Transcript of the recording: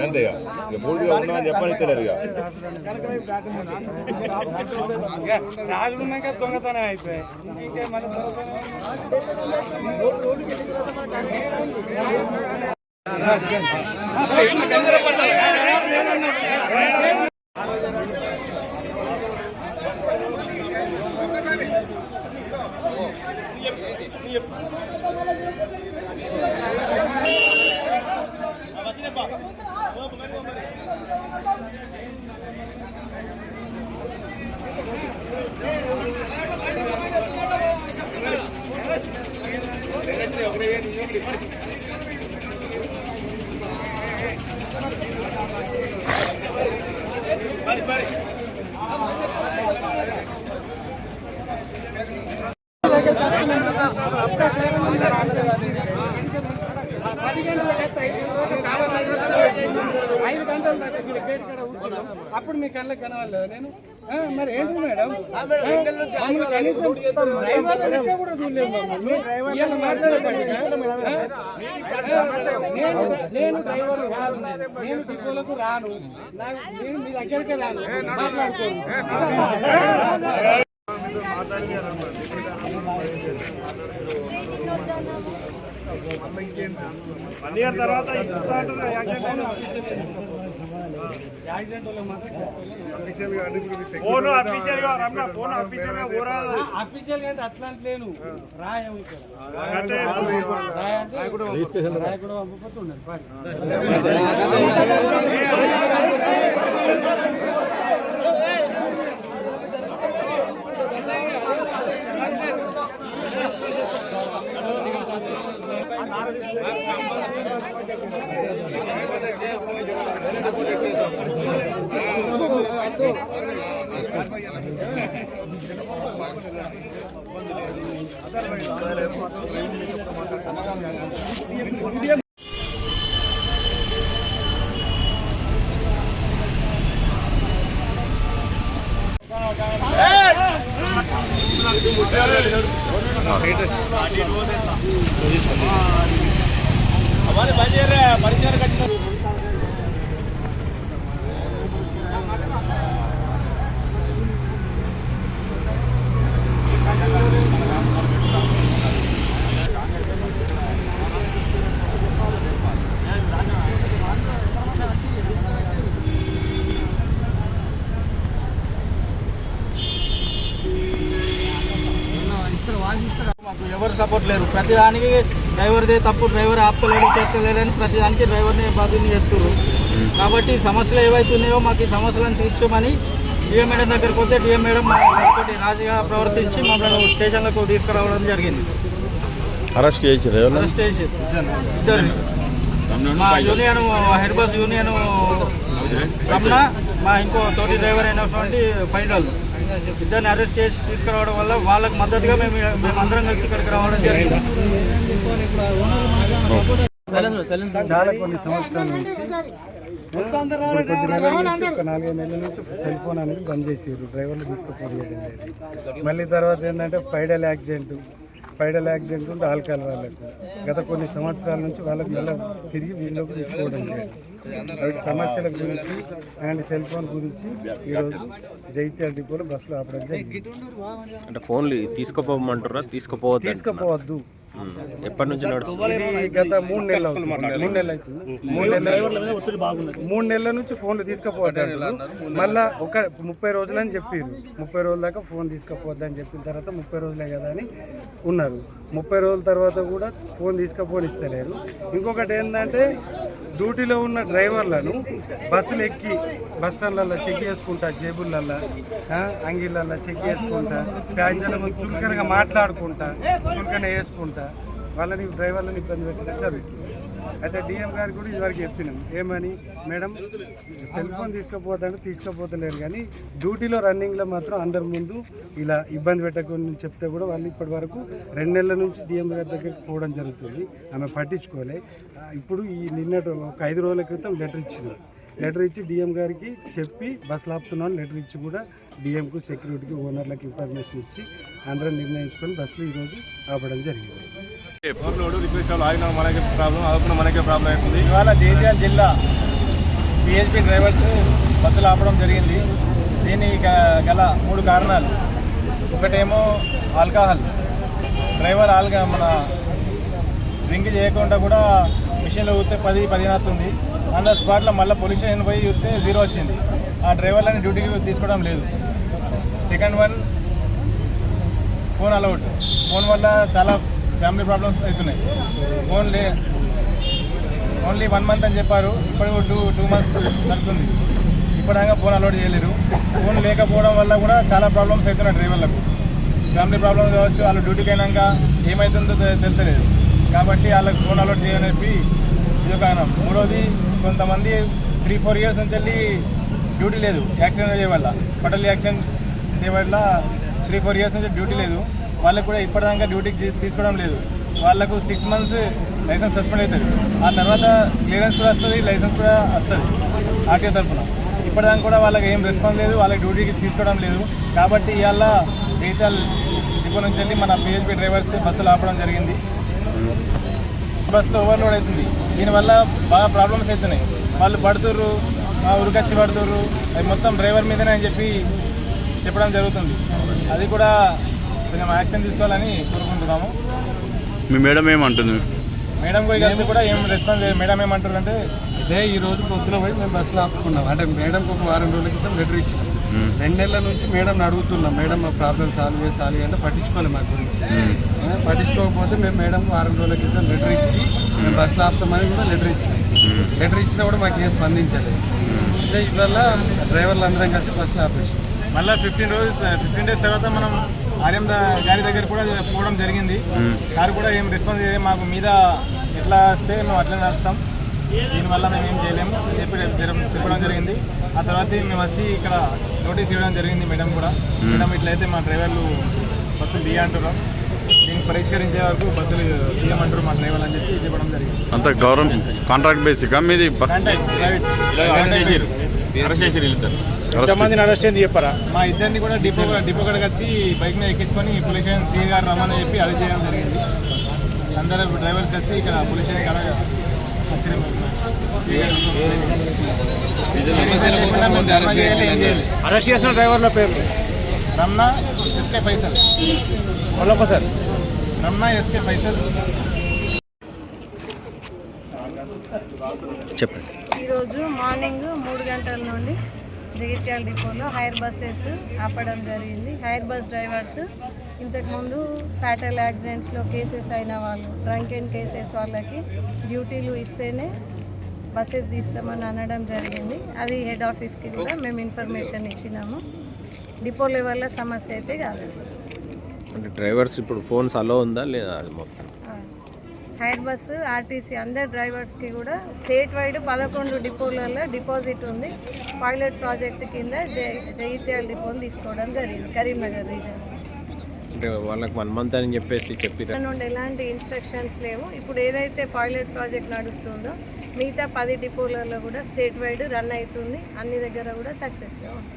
అంతే ఇక. ఇక మూడుగా ఉన్నామని చెప్పని తెలియదు ఇక రాజులు ఉన్నాక దొంగతనం అయిపోయాయి ఇంకా ఐదు గంటల దాకా ఇక్కడ గేట్ కాడ అప్పుడు మీ కళ్ళకి కనవాలి నేను మరి ఏంటి మేడం? మమ్మల్ని కనీసం డ్రైవర్ లెక్క కూడా చూడలేదు మమ్మల్ని. ఇవాళ మాట్లాడకండి. ఆ, నేను నేను డ్రైవర్ కాదు. నేను డిపోలకు రాను. నాకు నేను మీ దగ్గరికి రాను. మాట్లాడుకోను వన్ ఇయర్ తర్వాత ఫోన్ అఫీషియల్గా రమ్మ ఫోన్ అఫీషియల్గా పోరాదు అఫీషియల్గా అంటే అట్లా అంటే లేను రాయం ఇక్కడ అంటే రాయ అంటే రాయ కూడా పంపకపోతే ఉండాలి పరి. మాకు ఎవరు సపోర్ట్ లేరు. ప్రతి దానికి డ్రైవర్దే తప్పు డ్రైవర్ ఆపుతలేడు చేస్తలేడని ప్రతి దానికి డ్రైవర్ని బాధ్యతని చేస్తున్నారు కాబట్టి సమస్యలు ఏవైతున్నాయో మాకు ఈ సమస్యలను తీర్చమని డిఎం మేడం దగ్గరికి పోతే డిఎం మేడం రాజుగా ప్రవర్తించి మమ్మల్ని స్టేషన్లకు తీసుకురావడం జరిగింది. అరెస్ట్ ఎవరు అరెస్ట్ చేసి ఇద్దరిని. మా union head bus union Ramana మా ఇంకో తోటి డ్రైవర్ అయినటువంటి ఫైజల్. ఇద్దరిని అరెస్ట్ చేసి తీసుకురావడం వల్ల వాళ్ళకు మద్దతుగా మేము మేమందరం కలిసి ఇక్కడికి రావడం జరిగింది. చాలా కొన్ని సంవత్సరాల నుంచి కొద్ది నెలల నుంచి ఒక నాలుగైదు నెలల నుంచి సెల్ ఫోన్ అనేది బంద్ చేసారు డ్రైవర్లు తీసుకుపోయేది మళ్ళీ తర్వాత ఏంటంటే పైడల్ యాక్సిడెంట్ పైడల్ యాక్సిడెంట్ ఉంటే ఆల్కహాల్ వాళ్ళకు. గత కొన్ని సంవత్సరాల నుంచి వాళ్ళకి మళ్ళీ తిరిగి వీళ్ళకి తీసుకోవడం లేదు. సమస్యల గురించి అండ్ సెల్ ఫోన్ గురించి ఈరోజు జైత్యాల డిపోలో బస్సులో ఆపడం జరిగింది. అంటే ఫోన్లు తీసుకుపోమంటారా తీసుకుపోవద్దు తీసుకుపోవద్దు. ఎప్పటి నుంచి నడుస్తుంది? ఇది గత మూడు నెలలు అవుతుంది. మూడు నెలలు అవుతుంది. మూడు నెలల మూడు నెలల నుంచి ఫోన్లు తీసుకుపోవద్దు మళ్ళా ఒక ముప్పై రోజులని చెప్పారు ముప్పై రోజుల దాకా ఫోన్ తీసుకుపోవద్దు అని చెప్పిన తర్వాత ముప్పై రోజులే కదా అని ఉన్నారు. ముప్పై రోజుల తర్వాత కూడా ఫోన్ తీసుకపోని ఇస్తలేరు ఇంకొకటి ఏంటంటే డ్యూటీలో ఉన్న డ్రైవర్లను బస్సులు ఎక్కి బస్ స్టాండ్లలో చెక్ చేసుకుంటా జేబులల్లో ఆ, అంగిళ్ళల్లో చెక్ చేసుకుంటా ప్యాంజల ముందు చులకనగా మాట్లాడుకుంటా చులకన వేసుకుంటా. వాళ్ళని డ్రైవర్లను ఇబ్బంది పెట్టడం జరుగుతుంది. అయితే డిఎం గారికి కూడా ఇదివరకు చెప్పినాం ఏమని? మేడం సెల్ ఫోన్ తీసుకుపోతాడు తీసుకుపోతలేరు కానీ డ్యూటీలో రన్నింగ్లో మాత్రం అందరి ముందు ఇలా ఇబ్బంది పెట్టకుండా చెప్తే కూడా వాళ్ళు ఇప్పటి వరకు రెండు నెలల నుంచి డిఎం గారి దగ్గరికి పోవడం జరుగుతుంది. ఆమె పట్టించుకోలే. ఇప్పుడు ఈ నిన్నటి ఒక ఐదు రోజుల క్రితం లెటర్ ఇచ్చినాం లెటర్ ఇచ్చి డిఎం గారికి చెప్పి బస్సులు ఆపుతున్నాను లెటర్ ఇచ్చి కూడా డిఎంకు సెక్యూరిటీకి ఓనర్లకు ఇన్ఫర్మేషన్ ఇచ్చి అందరం నిర్ణయించుకొని బస్సులు ఈరోజు ఆపడం జరిగింది. ఇవాళ జైత్యాల జిల్లా పిహెచ్పి డ్రైవర్స్ బస్సులు ఆపడం జరిగింది. దీనికి గ- గల మూడు కారణాలు. ఒకటేమో ఆల్కహాల్. డ్రైవర్ ఆల్గా మన డ్రింక్ చేయకుండా కూడా మిషన్లో ఊస్తే పది పదిహేను వస్తుంది ఆన్ ద స్పాట్లో మళ్ళీ పోలీస్ స్టేషన్ పోయి చూస్తే జీరో వచ్చింది. ఆ డ్రైవర్లని డ్యూటీకి తీసుకోవడం లేదు. Second one phone allowed phone వల్ల చాలా ఫ్యామిలీ ప్రాబ్లమ్స్ అవుతున్నాయి. ఫోన్ లే ఓన్లీ వన్ మంత్ అని చెప్పారు. ఇప్పుడు టూ టూ మంత్స్ నడుస్తుంది. ఇప్పటిదాకా ఫోన్ అలౌట్ చేయలేరు ఫోన్ లేకపోవడం వల్ల కూడా చాలా ప్రాబ్లమ్స్ అవుతున్నాయి డ్రైవర్లకు. ఫ్యామిలీ ప్రాబ్లమ్స్ కావచ్చు వాళ్ళు డ్యూటీకి అయినాక ఏమవుతుందో తెలియలేదు. కాబట్టి వాళ్ళకి ఫోన్ అలౌట్ చేయని చెప్పి ఇది ఒక మూడోది కొంతమంది త్రీ ఫోర్ ఇయర్స్ నుంచి వెళ్ళి డ్యూటీ లేదు యాక్సిడెంట్ అయ్యే వల్ల. ఫటల్ యాక్సిడెంట్ చేపట్ల త్రీ ఫోర్ ఇయర్స్ నుంచి డ్యూటీ లేదు. వాళ్ళకు కూడా ఇప్పటిదాకా డ్యూటీకి తీసుకోవడం లేదు. వాళ్ళకు సిక్స్ మంత్స్ లైసెన్స్ సస్పెండ్ అవుతుంది ఆ తర్వాత క్లియరెన్స్ కూడా వస్తుంది లైసెన్స్ కూడా వస్తుంది ఆర్టీఓ తరఫున ఇప్పటిదాకా కూడా వాళ్ళకి ఏం రెస్పాన్స్ లేదు వాళ్ళకి డ్యూటీకి తీసుకోవడం లేదు. కాబట్టి ఇవాళ జైతాల్ డిపో నుంచి వెళ్ళి మన పిహెచ్పి డ్రైవర్స్ బస్సులు ఆపడం జరిగింది. బస్సులు ఓవర్లోడ్ అవుతుంది దీనివల్ల బాగా ప్రాబ్లమ్స్ అవుతున్నాయి వాళ్ళు పడుతుర్రు ఉరికచ్చి ఉరికొచ్చి పడుతుర్రు. అది మొత్తం డ్రైవర్ మీదనే అని చెప్పి చెప్పడం జరుగుతుంది. అది కూడా కొంచెం యాక్షన్ తీసుకోవాలని కోరుకుంటున్నాము. మీ మేడం ఏమంటుంది? మేడం కూడా ఏం రెస్పాన్స్ లేదు. మేడం ఏమంటారు అంటే ఇదే ఈ రోజు పొద్దున పోయి మేము బస్సులో ఆపుకున్నాం. అంటే మేడంకి ఒక వారం రోజుల క్రితం లెటర్ ఇచ్చినాం. రెండు నెలల నుంచి మేడం అడుగుతున్నాం. మేడం మా ప్రాబ్లం సాల్వ్ చేసి సాల్వ్ చేయాలంటే పట్టించుకోవాలి మా గురించి. పట్టించుకోకపోతే మేము మేడం వారం రోజుల క్రితం లెటర్ ఇచ్చి మేము బస్సులో ఆపుతామని కూడా లెటర్ ఇచ్చినాం. లెటర్ ఇచ్చినా కూడా మాకు ఏం స్పందించలేదు. అంటే ఇవల్ల డ్రైవర్లు అందరం కలిసి బస్సులో ఆపేసాం మళ్ళీ ఫిఫ్టీన్ రోజు ఫిఫ్టీన్ డేస్ తర్వాత మనం ఆర్ఎం ద- గారి దగ్గర కూడా పోవడం జరిగింది. సార్ కూడా ఏం రెస్పాన్స్ చేయలేదు. మాకు మీద ఎట్లా వస్తే మేము అట్లనే నడుస్తాం. దీనివల్ల మేము ఏం చేయలేము అని చెప్పి చెప్పడం జరిగింది. ఆ తర్వాత మేము వచ్చి ఇక్కడ నోటీస్ ఇవ్వడం జరిగింది మేడం కూడా. మేడం ఇట్లయితే మా డ్రైవర్లు బస్సులు దిగా అంటున్నారు దీన్ని పరిష్కరించే వరకు బస్సులు తీయమంటారు మా డ్రైవర్లు అని చెప్పి చెప్పడం జరిగింది. అంత గవర్నమెంట్ కాంట్రాక్ట్ బేసిక్? మీది కాంటాక్ట్ ప్రైవేట్. ఎంతమందిని అరెస్ట్ అయింది చెప్పరా? మా ఇద్దరిని కూడా డిపో డిపో కాడికి వచ్చి బైక్ మీద ఎక్కించుకొని పోలీస్ స్టేషన్ సీ గారు రమ్మని చెప్పి అది చేయడం జరిగింది. అందరూ డ్రైవర్స్ వచ్చి ఇక్కడ పోలీస్ స్టేషన్ కాడ. అరెస్ట్ చేసిన డ్రైవర్ల పేర్లు? రమణ ఎస్కే ఫైసల్ మళ్ళొకసారి రమణ ఎస్కే ఫైసల్ చెప్పండి. ఈరోజు మార్నింగ్ మూడు గంటల నుండి జగిత్యాల డిపోలో హైర్ బస్సెస్ ఆపడం జరిగింది. హైర్ బస్ డ్రైవర్స్ ఇంతకుముందు ఫ్యాటల్ యాక్సిడెంట్స్లో కేసెస్ అయిన వాళ్ళు డ్రంక్ అండ్ కేసెస్ వాళ్ళకి డ్యూటీలు ఇస్తేనే బస్సెస్ తీస్తామని అనడం జరిగింది. అది హెడ్ ఆఫీస్కి కూడా మేము ఇన్ఫర్మేషన్ ఇచ్చినాము. డిపో లెవెల్లో సమస్య అయితే కాదు అంటే డ్రైవర్స్ ఇప్పుడు ఫోన్స్ అలో ఉందా లేదా మొత్తం? హైర్ బస్సు ఆర్టీసీ అందరు డ్రైవర్స్కి కూడా స్టేట్ వైడ్ పదకొండు డిపోలలో డిపాజిట్ ఉంది. పైలట్ ప్రాజెక్ట్ కింద జై జగిత్యాల డిపోని తీసుకోవడం జరిగింది. కరీంనగర్ రీజన్. అంటే వాళ్ళకి వన్ మంత్ అని చెప్పేసి చెప్పిరా ఇక్కడ నుండి ఎలాంటి ఇన్స్ట్రక్షన్స్ లేవు. ఇప్పుడు ఏదైతే పైలట్ ప్రాజెక్ట్ నడుస్తుందో మిగతా పది డిపోలలో కూడా స్టేట్ వైడ్ రన్ అవుతుంది. అన్ని దగ్గర కూడా సక్సెస్గా ఉంది.